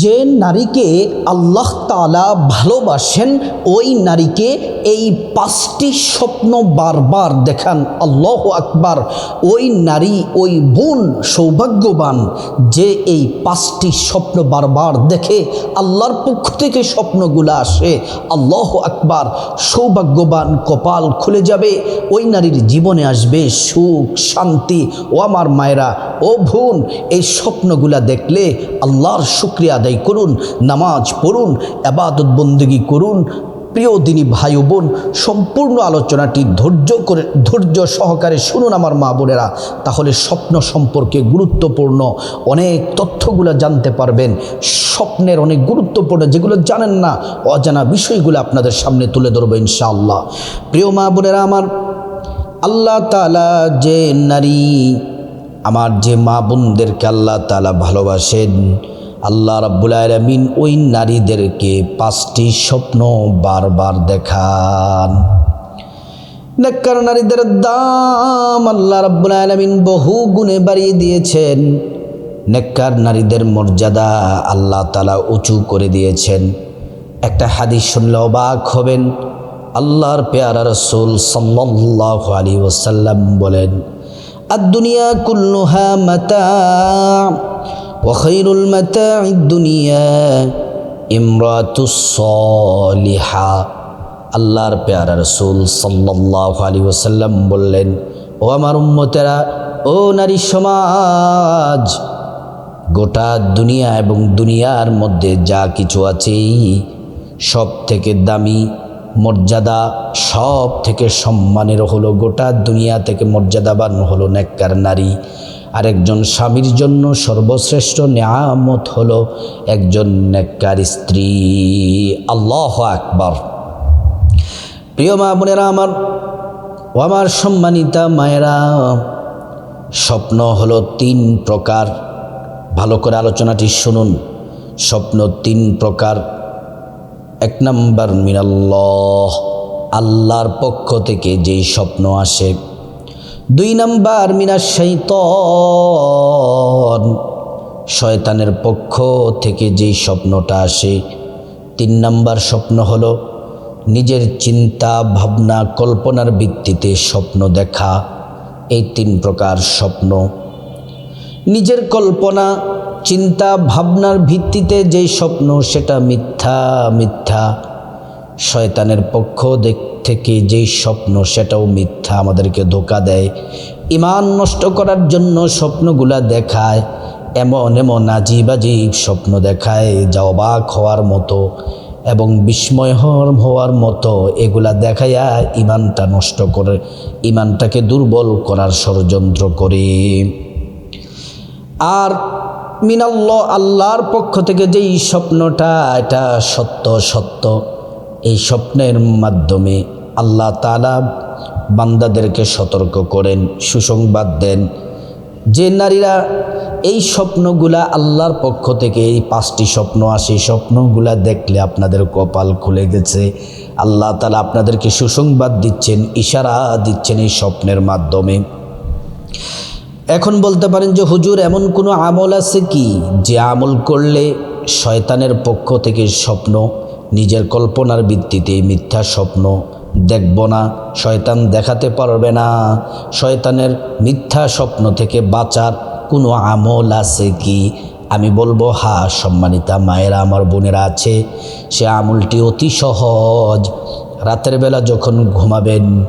যে নারীকে আল্লাহ তালা ভালোবাসেন, ওই নারীকে এই পাঁচটি স্বপ্ন বারবার দেখান, আল্লাহ আকবার। ওই নারী, ওই বোন সৌভাগ্যবান যে এই পাঁচটি স্বপ্ন বারবার দেখে আল্লাহর পক্ষ থেকে স্বপ্নগুলো আসে, আল্লাহ আকবার। সৌভাগ্যবান কপাল খুলে যাবে, ওই নারীর জীবনে আসবে সুখ, শান্তি। ও আমার মায়েরা, ও বোন, এই স্বপ্নগুলা দেখলে আল্লাহর শুক্রিয়া আদায় করুন, নামাজ পড়ুন, আবাদত বন্দগি করুন। প্রিয় দিনী ভাই বোন, সম্পূর্ণ আলোচনাটি ধৈর্য করে, ধৈর্য সহকারে শুনুন আমার মা বোনেরা, তাহলে স্বপ্ন সম্পর্কে গুরুত্বপূর্ণ অনেক তথ্যগুলো জানতে পারবেন। স্বপ্নের অনেক গুরুত্বপূর্ণ যেগুলো জানেন না, অজানা বিষয়গুলো আপনাদের সামনে তুলে ধরবো ইনশাআল্লাহ। প্রিয় মা বোনেরা আমার, আল্লাহ তালা যে নারী, আমার যে মা বোনদেরকে আল্লাহ তালা ভালোবাসেন আল্লাহ রাব্বুল আলমিন ওই নারীদেরকে পাঁচটি স্বপ্ন বারবার দেখান। নেককার নারীদের দাম আল্লাহ রাব্বুল আলমিন বহু গুণে বাড়িয়ে দিয়েছেন। নেককার নারীদের মর্যাদা আল্লাহ তালা উঁচু করে দিয়েছেন। একটা হাদিস শুনলে অবাক হবেন। আল্লাহর পেয়ারা রসুল সাল্লাহ আলী ওসাল্লাম বলেন আর দুনিয়া কুল্লুহা মাতা। وخير المتاع الدنيا امرأة الصالحة আল্লাহর পেয়ারা রসুল সাল্লাহ আলী ওসাল্লাম বললেন ও আমার উম্মতেরা ও নারী সমাজ গোটা দুনিয়া এবং দুনিয়ার মধ্যে যা কিছু আছে সব থেকে দামি মর্যাদা সব থেকে সম্মানের হলো গোটা দুনিয়া থেকে মর্যাদাবান হলো নেককার নারী আরেকজন স্বামীর জন্য সর্বশ্রেষ্ঠ নেয়ামত হলো একজন নেককার স্ত্রী। আল্লাহ আকবর। প্রিয় মা বোনেরা আমার, ও আমার সম্মানিতা মায়েরা, স্বপ্ন হলো তিন প্রকার। ভালো করে আলোচনাটি শুনুন। স্বপ্ন তিন প্রকার। এক নম্বর, মিনাল্লাহ, আল্লাহর পক্ষ থেকে যেই স্বপ্ন আসে। দুই নম্বর মিনা শৈতন। শয়তানের পক্ষ থেকে যেই স্বপ্নটা আসে, তিন নম্বর স্বপ্ন হলো নিজের চিন্তা, ভাবনা, কল্পনার ভিত্তিতে স্বপ্ন দেখা। এই তিন প্রকার স্বপ্ন। নিজের কল্পনা, চিন্তা, ভাবনার ভিত্তিতে যেই স্বপ্ন, সেটা মিথ্যা মিথ্যা। শয়তানের পক্ষ থেকে যেই স্বপ্ন, সেটাও মিথ্যা, আমাদেরকে ধোকা দেয়। ইমান নষ্ট করার জন্য স্বপ্নগুলা দেখায়, এমন এমন আজিব স্বপ্ন দেখায় যা অবাক হওয়ার মতো এবং বিস্ময় হওয়ার মতো। এগুলা দেখাইয়া ইমানটা নষ্ট করে ইমানটাকে দুর্বল করার ষড়যন্ত্র করে। আর মিনাল্লাহ, আল্লাহর পক্ষ থেকে যেই স্বপ্নটা, এটা সত্য সত্য। এই স্বপ্নের মাধ্যমে আল্লাহ তালা বান্দাদেরকে সতর্ক করেন, সুসংবাদ দেন। যে নারীরা এই স্বপ্নগুলা আল্লাহর পক্ষ থেকে, এই পাঁচটি স্বপ্ন আসে স্বপ্নগুলা দেখলে আপনাদের কপাল খুলে গেছে। আল্লাহ তালা আপনাদেরকে সুসংবাদ দিচ্ছেন, ইশারা দিচ্ছেন এই স্বপ্নের মাধ্যমে। এখন বলতে পারেন যে, হুজুর, এমন কোনো আমল আছে কি যে আমল করলে শয়তানের পক্ষ থেকে স্বপ্ন নিজের কল্পনার ভিত্তিতে মিথ্যা স্বপ্ন দেখব না। শয়তান দেখাতে পারবে না। শয়তানের মিথ্যা স্বপ্ন থেকে বাঁচার কোনো আমল আছে কি? আমি বলব, হা, সম্মানিতা মায়েরা, আমার বোনেরা আছে, সে আমলটি অতি সহজ। রাতের বেলা যখন ঘুমাবেন,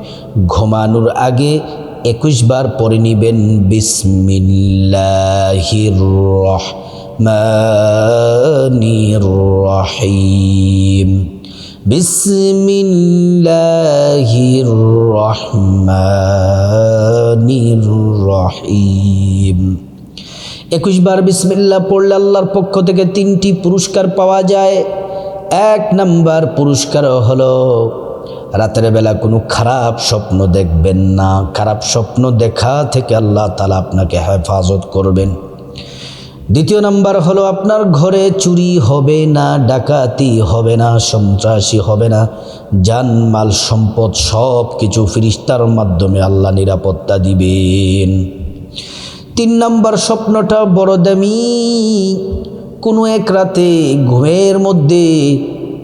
ঘুমানোর আগে একুশ বার পরে নিবেন, বিসমিল্লাহির রহমানির রহিম বিসমিল্লাহির রহমানির রহিম একুশ বার বিসমিল্লা পড়লে আল্লাহর পক্ষ থেকে তিনটি পুরস্কার পাওয়া যায়। এক নাম্বার পুরস্কার হলো, রাতের বেলা কোনো খারাপ স্বপ্ন দেখবেন না। খারাপ স্বপ্ন দেখা থেকে আল্লাহ তালা আপনাকে হেফাজত করবেন। দ্বিতীয় নাম্বার হলো আপনার ঘরে চুরি হবে না, ডাকাতি হবে না, সন্ত্রাসী হবে না। জানমাল সম্পদ সব কিছু ফিরিস্তার মাধ্যমে আল্লাহ নিরাপত্তা দিবেন। তিন নম্বর স্বপ্নটা বড় দামি। কোনো এক রাতে ঘুমের মধ্যে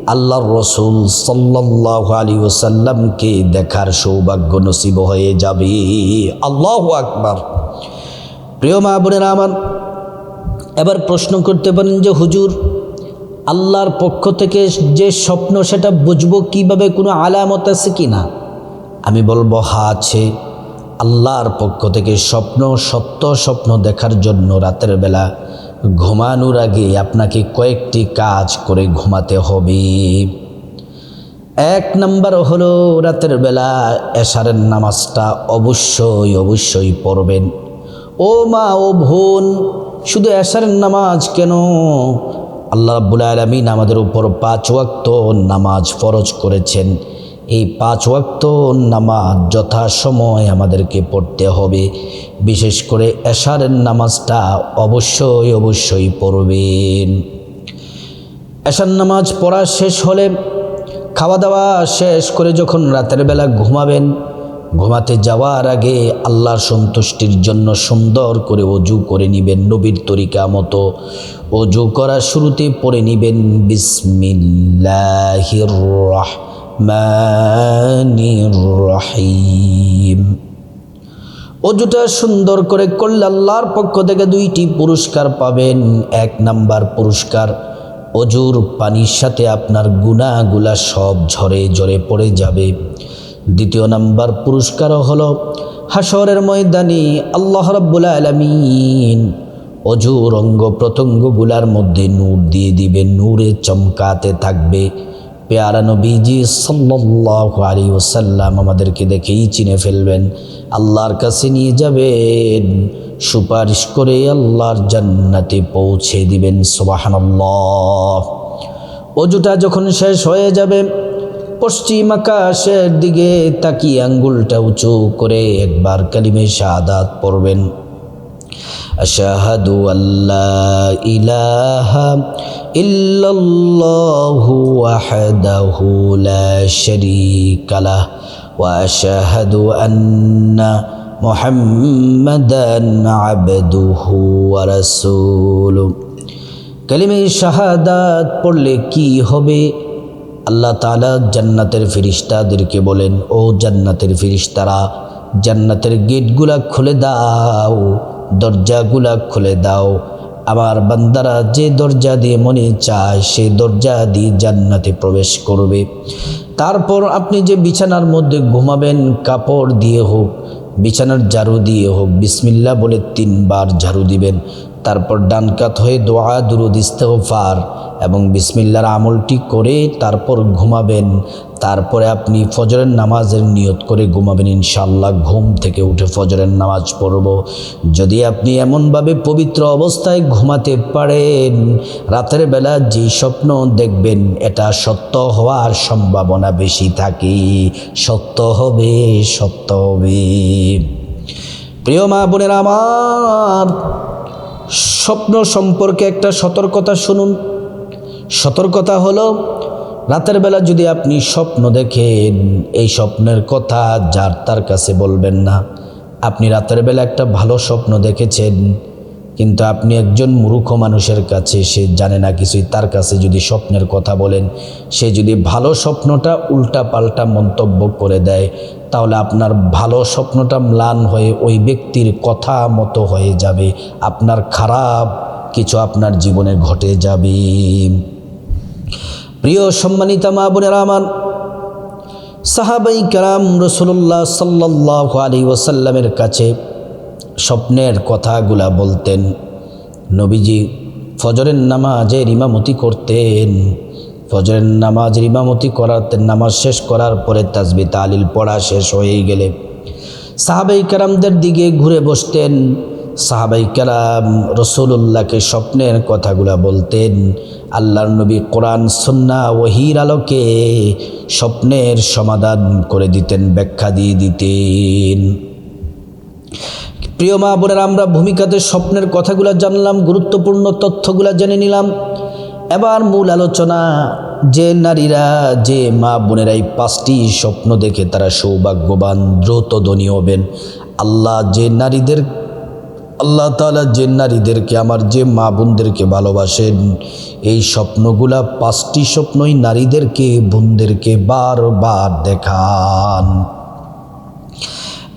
আল্লাহর রসুল সাল্লাহ আলী ওসাল্লামকে দেখার সৌভাগ্য নসিব হয়ে যাবে। আল্লাহ আকবার। প্রিয় মা বোনেরা আমার এবার প্রশ্ন করতে পারেন যে হুজুর, আল্লাহর পক্ষ থেকে যে স্বপ্ন সেটা বুঝব কীভাবে, কোনো আলামত আছে কি না? আমি বলব, হা আছে। আল্লাহর পক্ষ থেকে স্বপ্ন, সত্য স্বপ্ন দেখার জন্য রাতের বেলা ঘুমানোর আগে আপনাকে কয়েকটি কাজ করে ঘুমাতে হবে। এক নম্বর হলো রাতের বেলা এশারের নামাজটা অবশ্যই অবশ্যই পড়বেন। ও মা, ও বোন শুধু এশারের নামাজ কেন? আল্লাহ রাব্বুল আলমিন আমাদের উপর পাঁচ ওয়াক্ত নামাজ ফরজ করেছেন। এই পাঁচ ওয়াক্ত নামাজ যথাসময় আমাদেরকে পড়তে হবে। বিশেষ করে এশারের নামাজটা অবশ্যই অবশ্যই পড়বেন। এশার নামাজ পড়া শেষ হলে খাওয়া দাওয়া শেষ করে যখন রাতের বেলা ঘুমাবেন ঘুমাতে যাওয়ার আগে আল্লাহর সন্তুষ্টির জন্য সুন্দর করে অজু করে নিবেন নবীর তরিকা মতো। অজু করার শুরুতে পড়ে নিবেন, বিসমিল্লাহির রহমানির রহিম। অজুটা সুন্দর করে করলে আল্লাহর পক্ষ থেকে দুইটি পুরস্কার পাবেন। এক নাম্বার পুরস্কার, অজুর পানির সাথে আপনার গুণাগুলা সব ঝরে ঝরে পড়ে যাবে। দ্বিতীয় নাম্বার পুরস্কার হলো হাসরের ময়দানে আল্লাহ রাব্বুল আলামিন অজুর অঙ্গ প্রত্যঙ্গগুলার মধ্যে নূর দিয়ে দিবে নূরে চমকাতে থাকবে। পেয়ারা নবীজি সাল্লাল্লাহু আলাইহি ওয়াসাল্লাম আমাদেরকে দেখেই চিনে ফেলবেন, আল্লাহর কাছে নিয়ে যাবেন, সুপারিশ করে আল্লাহর জান্নাতে পৌঁছে দিবেন, সুবহানাল্লাহ। অজুটা যখন শেষ হয়ে যাবে পশ্চিম আকাশের দিকে তাকিয়ে আঙ্গুলটা উঁচু করে একবার কালিমে শাহাদাত পড়বেন। আশাহাদু আল্লাহ ইলাহা ইল্লাল্লাহু ওয়াহদাহু লা শারীকা লাহ ওয়া আশহাদু আন্না মুহাম্মাদান আবদুহু ওয়া রাসূলুহু। কালিমে শাহাদাত পড়লে কি হবে? আল্লাহ তাআলা জান্নাতের ফিরিস্তাদেরকে বলেন, ও জান্নাতের ফিরিস্তারা, জান্নাতের গেটগুলা খুলে দাও, দরজাগুলা খুলে দাও। আমার বান্দারা যে দরজা দিয়ে মনে চায়, সে দরজা দিয়ে জান্নাতে প্রবেশ করবে। তারপর আপনি যে বিছানার মধ্যে ঘুমাবেন, কাপড় দিয়ে হোক, বিছানার ঝাড়ু দিয়ে হোক বিসমিল্লা বলে তিনবার ঝাড়ু দিবেন। তারপর ডানকাত হয়ে দোয়া, দুরুদ, ইস্তেগফার এবং বিসমিল্লার আমলটি করে তারপর ঘুমাবেন। তারপরে আপনি ফজরের নামাজের নিয়ত করে ঘুমাবেন ইনশাল্লাহ ঘুম থেকে উঠে ফজরের নামাজ পড়ব। যদি আপনি এমনভাবে পবিত্র অবস্থায় ঘুমাতে পারেন, রাতের বেলা যে স্বপ্ন দেখবেন, এটা সত্য হওয়ার সম্ভাবনা বেশি থাকে। সত্য হবে সত্য হবে। প্রিয় মা বোনের আমার স্বপ্ন সম্পর্কে একটা সতর্কতা শুনুন। সতর্কতা হল, রাতের বেলা যদি আপনি স্বপ্ন দেখেন, এই স্বপ্নের কথা যার তার কাছে বলবেন না। আপনি রাতের বেলা একটা ভালো স্বপ্ন দেখেছেন কিন্তু আপনি একজন মূর্খ মানুষের কাছে, সে জানে না কিছুই, তার কাছে যদি স্বপ্নের কথা বলেন, সে যদি ভালো স্বপ্নটা উল্টা পাল্টা মন্তব্য করে দেয়, তাহলে আপনার ভালো স্বপ্নটা ম্লান হয়ে ওই ব্যক্তির কথা মতো হয়ে যাবে। আপনার খারাপ কিছু আপনার জীবনে ঘটে যাবে। প্রিয় সম্মানিতা মা বোনেরা আমার, সাহাবাই কালাম রসুল্লাহ সাল্লাহ আলী ওসাল্লামের কাছে স্বপ্নের কথাগুলা বলতেন। নবীজি, ফজরের নামাজের ইমামতি করতেন। ফজরের নামাজের ইমামতি করাতেন নামাজ শেষ করার পরে তাজবি তালিল পড়া শেষ হয়ে গেলে সাহাবাই কারামদের দিকে ঘুরে বসতেন। সাহাবাই কালাম রসুল্লাহকে স্বপ্নের কথাগুলা বলতেন। আল্লাহর নবী কোরআন সন্না ওহির আলোকে স্বপ্নের সমাধান করে দিতেন, ব্যাখ্যা দিয়ে দিতেন। প্রিয় মা বোনের, আমরা ভূমিকাতে স্বপ্নের কথাগুলো জানলাম, গুরুত্বপূর্ণ তথ্যগুলো জেনে নিলাম। এবার মূল আলোচনা, যে নারীরা, যে মা বোনেরা এই পাঁচটি স্বপ্ন দেখে তারা সৌভাগ্যবান, দ্রুত ধনী হবেন। আল্লাহ যে নারীদের, আল্লাহ তালা যে নারীদেরকে, আমার যে মা বোনদেরকে ভালোবাসেন, এই স্বপ্নগুলা পাঁচটি স্বপ্নই নারীদেরকে, বোনদেরকে বারবার দেখান।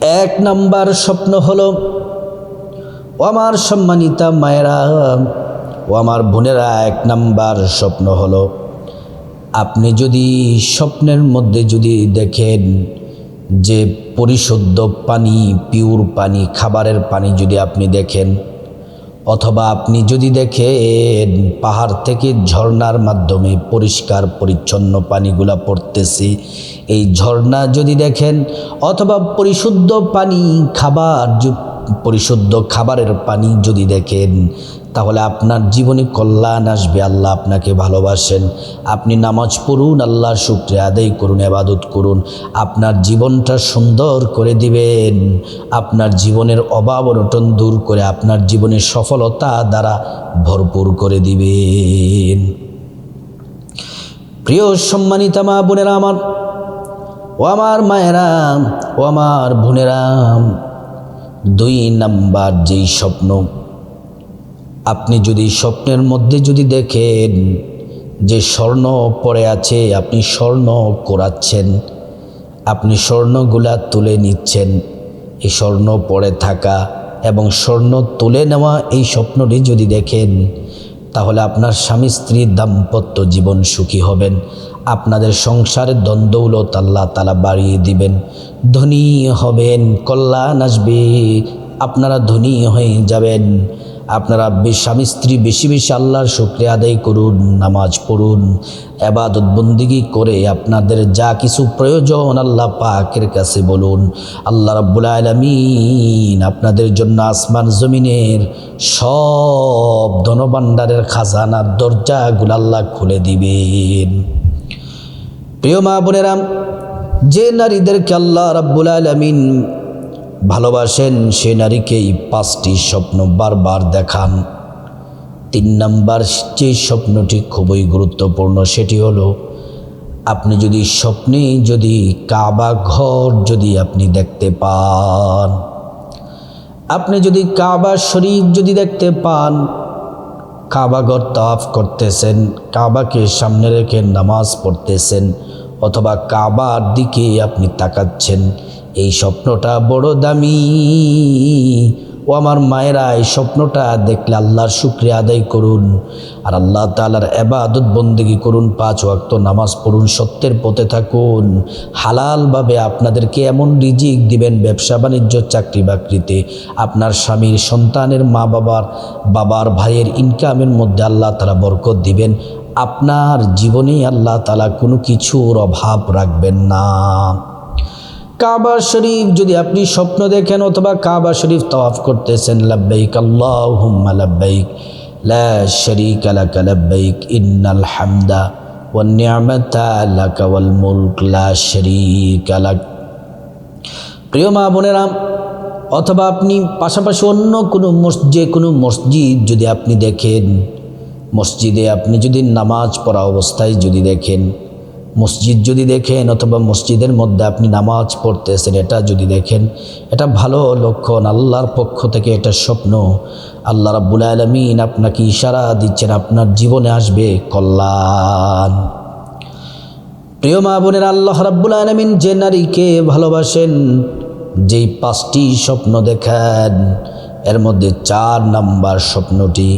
এক নাম্বার স্বপ্ন হলো, ও আমার সম্মানিতা মায়েরা, ও আমার বোনেরা, এক নাম্বার স্বপ্ন হলো, আপনি যদি স্বপ্নের মধ্যে যদি দেখেন যে পরিশুদ্ধ পানি, পিওর পানি, খাবারের পানি যদি আপনি দেখেন অথবা আপনি যদি দেখেন, পাহাড় থেকে ঝর্ণার মাধ্যমে পরিষ্কার পরিচ্ছন্ন পানিগুলা পড়তেছে, এই ঝর্ণা যদি দেখেন, অথবা পরিশুদ্ধ পানি, খাবার পরিশুদ্ধ খাবারের পানি যদি দেখেন তাহলে আপনার জীবনে কল্যাণ আসবে, আল্লাহ আপনাকে ভালোবাসেন। আপনি নামাজ পড়ুন, আল্লাহর শুক্রিয়া আদায় করুন এবাদত করুন। আপনার জীবনটা সুন্দর করে দিবেন। আপনার জীবনের অভাব অনটন দূর করে আপনার জীবনের সফলতা দ্বারা ভরপুর করে দিবেন। প্রিয় সম্মানিতা মা বোনেরা আমার, ও আমার মায়েরা, ও আমার বোনেরা, দুই নাম্বার যেই স্বপ্ন আপনি যদি স্বপ্নের মধ্যে যদি দেখেন যে স্বর্ণ পড়ে আছে, আপনি স্বর্ণ কোরাচ্ছেন, আপনি স্বর্ণগুলা তুলে নিচ্ছেন, এই স্বর্ণ পড়ে থাকা এবং স্বর্ণ তুলে নেওয়া এই স্বপ্নটি যদি দেখেন, তাহলে আপনার স্বামী স্ত্রীর দাম্পত্য জীবন সুখী হবেন, আপনাদের সংসারের দ্বন্দ্বৌলত আল্লাহ তালা বাড়িয়ে দিবেন, ধনী হবেন, কল্যাণ আসবে, আপনারা ধনী হয়ে যাবেন। আপনারা স্বামী স্ত্রী বেশি বেশি আল্লাহর শুক্রিয়া আদায় করুন, নামাজ পড়ুন, এবাদত বন্দিগি করে আপনাদের যা কিছু প্রয়োজন আল্লাহ পাকের কাছে বলুন। আল্লাহ রাব্বুল আলমিন আপনাদের জন্য আসমান জমিনের সব ধনভাণ্ডারের খাজানার দরজাগুলো আল্লাহ খুলে দিবেন। প্রিয় মা বোনেরা, যে নারীদেরকে আল্লাহ রাব্বুল আলমিন ভালোবাসেন সে নারীকেই পাঁচটি স্বপ্ন বারবার দেখান। তিন নাম্বার যে স্বপ্নটি খুবই গুরুত্বপূর্ণ, সেটি হলো, আপনি যদি স্বপ্নে যদি কাবা ঘর যদি আপনি দেখতে পান, আপনি যদি কাবা শরীফ যদি দেখতে পান কাবাগর তাফ করতেছেন, কাবাকে সামনে রেখে নামাজ পড়তেছেন, অথবা কাবার দিকে আপনি তাকাচ্ছেন এই স্বপ্নটা বড় দামি। ও আমার মায়েরা, এই স্বপ্নটা দেখলে আল্লাহর শুক্রিয়া আদায় করুন। আর আল্লাহ তালার এবাদত বন্দেগি করুন, পাঁচ ওয়াক্ত নামাজ পড়ুন, সত্যের পথে থাকুন। হালালভাবে আপনাদেরকে এমন রিজিক দিবেন ব্যবসা বাণিজ্য, চাকরি বাকরিতে। আপনার স্বামীর সন্তানের মা বাবার বাবার ভাইয়ের ইনকামের মধ্যে আল্লাহ তালা বরকত দিবেন। আপনার জীবনে আল্লাহ তালা কোনো কিছুর অভাব রাখবেন না। কাবা শরীফ যদি আপনি স্বপ্ন দেখেন অথবা কাবা শরীফ তওয়াফ করতেছেন, লাব্বাইক আল্লাহুম্মা লাব্বাইক, লা শারীকা লাক লাব্বাইক, ইন্নাল হামদা ওয়ান নি'মাতা লাকা ওয়াল মুলক, লা শারীকা লাক। প্রিয় মা বোনেরা, অথবা আপনি পাশাপাশি অন্য কোনো যে কোনো মসজিদ যদি আপনি দেখেন, মসজিদে আপনি যদি নামাজ পড়া অবস্থায় যদি দেখেন মসজিদ যদি দেখেন অথবা মসজিদের মধ্যে আপনি নামাজ পড়তেছেন, এটা যদি দেখেন, এটা ভালো লক্ষণ। আল্লাহর পক্ষ থেকে এটা স্বপ্ন। আল্লাহ রাব্বুল আলমিন আপনাকে ইশারা দিচ্ছেন, আপনার জীবনে আসবে কল্যাণ। প্রিয় মা বোনের, আল্লাহ রাব্বুল আলমিন যে নারীকে ভালোবাসেন, যেই পাঁচটি স্বপ্ন দেখেন, এর মধ্যে চার নাম্বার স্বপ্নটি,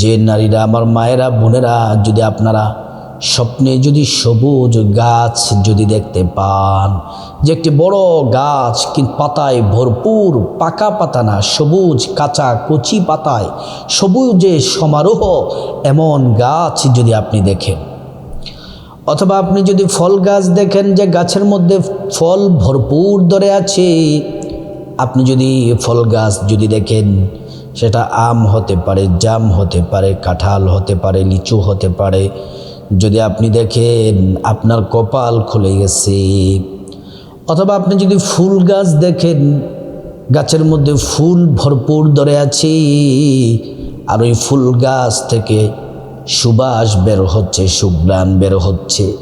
যে নারীরা, আমার মায়েরা, বোনেরা, যদি আপনারা স্বপ্নে যদি সবুজ গাছ যদি দেখতে পান, যে একটি বড় গাছ কিন্তু পাতায় ভরপুর পাকা পাতা না, সবুজ কাঁচা কচি পাতায় সবুজে সমারোহ, এমন গাছ যদি আপনি দেখেন। অথবা আপনি যদি ফল গাছ দেখেন যে গাছের মধ্যে ফল ভরপুর ধরে আছে, আপনি যদি ফল গাছ যদি দেখেন, সেটা আম হতে পারে, জাম হতে পারে, কাঁঠাল হতে পারে, লিচু হতে পারে যদি আপনি দেখেন আপনার কপাল খুলে গেছে, অথবা আপনি যদি ফুল গাছ দেখেন, গাছের মধ্যে ফুল ভরপুর ধরে আছে, আর ওই ফুল গাছ থেকে সুবাস বের হচ্ছে, সুগ্রাণ বের হচ্ছে,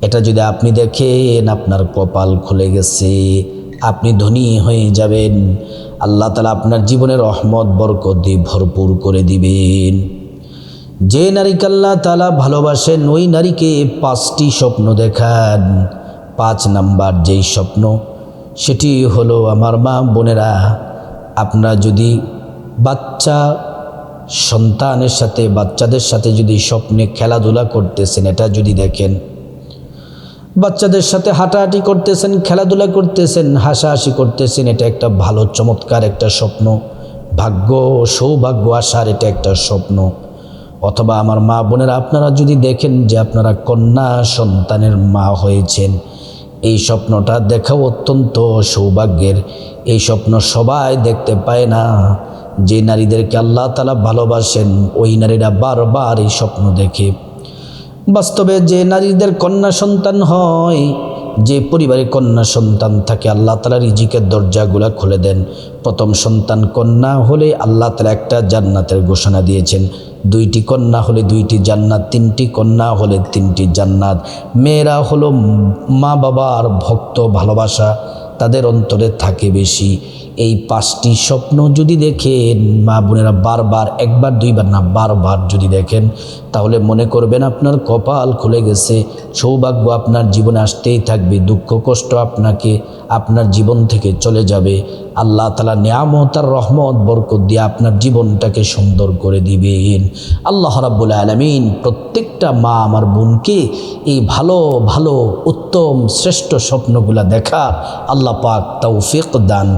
এটা যদি আপনি দেখেন আপনার কপাল খুলে গেছে, আপনি ধনী হয়ে যাবেন, আল্লাহ তালা আপনার জীবনের রহমত, বরকত দিয়ে ভরপুর করে দিবেন। যে নারীকে আল্লাহ তালা ভালোবাসেন, ওই নারীকে পাঁচটি স্বপ্ন দেখান। পাঁচ নাম্বার যেই স্বপ্ন, সেটি হলো আমার মা বোনেরা, আপনারা যদি বাচ্চা সন্তানের সাথে, বাচ্চাদের সাথে যদি স্বপ্নে খেলাধুলা করতেছেন, এটা যদি দেখেন। বাচ্চাদের সাথে হাঁটাহাঁটি করতেছেন, খেলাধুলা করতেছেন, হাসাহাসি করতেছেন, এটা একটা ভালো, চমৎকার একটা স্বপ্ন। ভাগ্য, সৌভাগ্য আসার এটা একটা স্বপ্ন। অথবা আমার মা বোনেরা, আপনারা যদি দেখেন যে আপনারা কন্যা সন্তানের মা হয়েছেন, এই স্বপ্নটা দেখাও অত্যন্ত সৌভাগ্যের। এই স্বপ্ন সবাই দেখতে পায় না যে নারীদেরকে আল্লাহ তালা ভালোবাসেন, ওই নারীরা বারবার এই স্বপ্ন দেখে। বাস্তবে যে নারীদের কন্যা সন্তান হয়, যে পরিবারে কন্যা সন্তান থাকে, আল্লাহ তালা রিজিকের দরজাগুলা খুলে দেন। প্রথম সন্তান কন্যা হলে আল্লাহ তালা একটা জান্নাতের ঘোষণা দিয়েছেন। দুইটি কন্যা হলে দুইটি জান্নাত, তিনটি কন্যা হলে তিনটি জান্নাত। মেয়েরা হলো মা বাবার ভক্ত ভালোবাসা, তাদের অন্তরে থাকে বেশি। এই পাঁচটি স্বপ্ন যদি দেখেন, মা বোনেরা বারবার, একবার, দুইবার না, বারবার যদি দেখেন, তাহলে মনে করবেন আপনার কপাল খুলে গেছে। সৌভাগ্য আপনার জীবনে আসতেই থাকবে, দুঃখ, কষ্ট আপনাকে আপনার জীবন থেকে চলে যাবে। আল্লাহ তালা নিয়ামত আর রহমত, বরকত দিয়ে আপনার জীবনটাকে সুন্দর করে দিবেন। আল্লাহ রাব্বুল আলমিন প্রত্যেকটা মা আমার বোনকে এই ভালো ভালো, উত্তম, শ্রেষ্ঠ স্বপ্নগুলা দেখা আল্লাহ পাক তৌফিক দান